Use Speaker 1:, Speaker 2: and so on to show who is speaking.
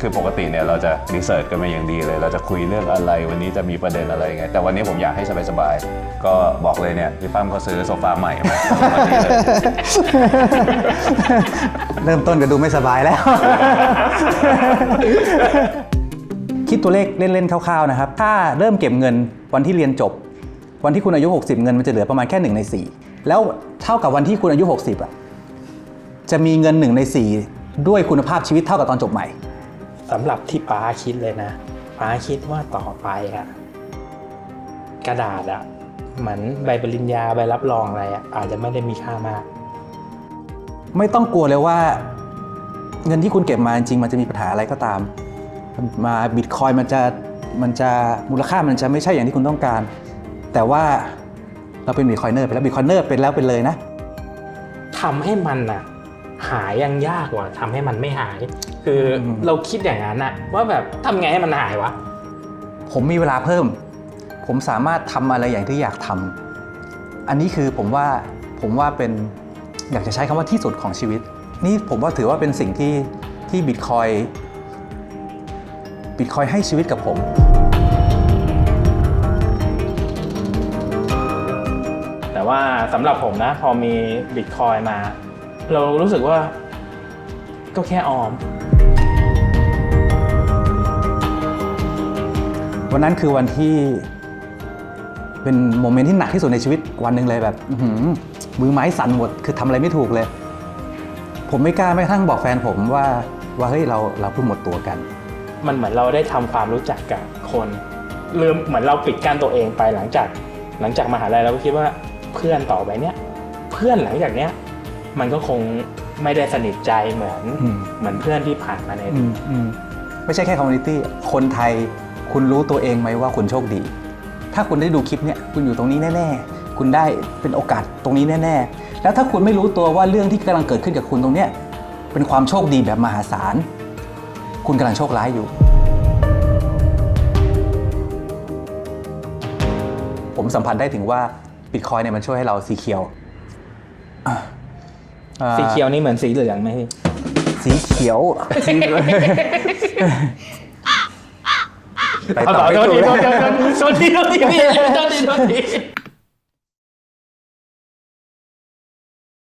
Speaker 1: คือปกติเนี่ยเราจะรีเสิร์ชกันมาอย่างดีเลย เราจะคุยเรื่องอะไร วันนี้จะมีประเด็นอะไรไงแต่วันนี้ผมอยากให้สบายๆก็บอกเลยเนี่ยพี่ปั้มเขาซื้อโซฟาใหม่มาวันนี้เลย
Speaker 2: เริ่มต้นก็ดูไม่สบายแล้ว คิดตัวเลขเล่นๆคร่าวๆนะครับ ถ้าเริ่มเก็บเงินวันที่เรียนจบ วันที่คุณอายุ 60 เงินมันจะเหลือประมาณแค่ 1 ใน 4 แล้วเท่ากับวันที่คุณอายุ 60อะจะมีเงิน 1 ใน 4 ด้วยคุณภาพชีวิตเท่ากับตอนจบใหม่
Speaker 3: สำหรับที่ป้าคิดเลยนะป้าคิดว่าต่อไปอะกระดาษอะเหมือนใบปริญญาใบรับรองอะไรอะอาจจะไม่ได้มีค่ามาก
Speaker 2: ไม่ต้องกลัวเลยว่า เงินที่คุณเก็บมาจริงๆมันจะมีปัญหาอะไรก็ตาม มาบิตคอยมันจะมันจะมูลค่ามันจะไม่ใช่อย่างที่คุณต้องการ แต่ว่าเราเป็นบิตคอยเนอร์ไปแล้วบิตคอยเนอร์เป็นแล้วเป็นเลยนะ
Speaker 3: ทำให้มันอะหายยังยากกว่าทำให้มันไม่หาย คืออ
Speaker 2: ม
Speaker 3: เราคิดอย่างนั้นอะว่าแบบทำไงให้มันหายวะ
Speaker 2: ผมมีเวลาเพิ่ม ผมสามารถทำอะไรอย่างที่อยากทำอันนี้คือผมว่าผมว่าเป็นอยากจะใช้คำว่าที่สุดของชีวิต นี่ผมว่าถือว่าเป็นสิ่งที่ที่บิตคอยบิตคอยให้ชีวิตกับผม
Speaker 3: แต่ว่าสำหรับผมนะ พอมีบิตคอยมา เรารู้สึกว่าก็แค่ออม
Speaker 2: วันนั้นคือวันที่ เป็นโมเมนต์ที่หนักที่สุดในชีวิตวันหนึ่งเลยแบบอื้อหือมือไม้สั่นหมด คือทำอะไรไม่ถูกเลย ผมไม่กล้าแม้กระทั่งบอกแฟนผมว่าว่าเฮ้ยเราเราเพิ่งหมดตัวกัน
Speaker 3: มันเหมือนเราได้ทำความรู้จักกับคนลืมเหมือนเราปิดกั้นตัวเองไปหลังจาก หลังจากมหาลัยเราก็คิดว่าเพื่อนต่อไปเนี้ยเพื่อนหลังจากเนี้ยมันก็คงไม่ได้สนิทใจเหมือน
Speaker 2: อืม
Speaker 3: เหมือนเพื่อนที่ผ่านมาใน
Speaker 2: อืมอืมไม่ใช่แค่คอมมูนิตี้คนไทย คุณรู้ตัวเองไหมว่าคุณโชคดี ถ้าคุณได้ดูคลิปเนี้ยคุณอยู่ตรงนี้แน่ๆ คุณได้เป็นโอกาสตรงนี้แน่ๆ แล้วถ้าคุณไม่รู้ตัวว่าเรื่องที่กำลังเกิดขึ้นกับคุณตรงเนี้ยเป็นความโชคดีแบบมหาศาล คุณกำลังโชคร้ายอยู่ ผมสัมผัสได้ถึงว่าบิตคอยเนี่ยมันช่วยให้เราสีเขียวอะอ่า
Speaker 3: สีเขียวนี่เหมือนสีเหลืองไหมพี่
Speaker 2: สีเขียว ไป
Speaker 3: เอา
Speaker 2: ต่
Speaker 3: ต่
Speaker 2: อ
Speaker 3: อ
Speaker 2: ไม่
Speaker 3: โทษ
Speaker 2: ถู
Speaker 3: ที
Speaker 2: ก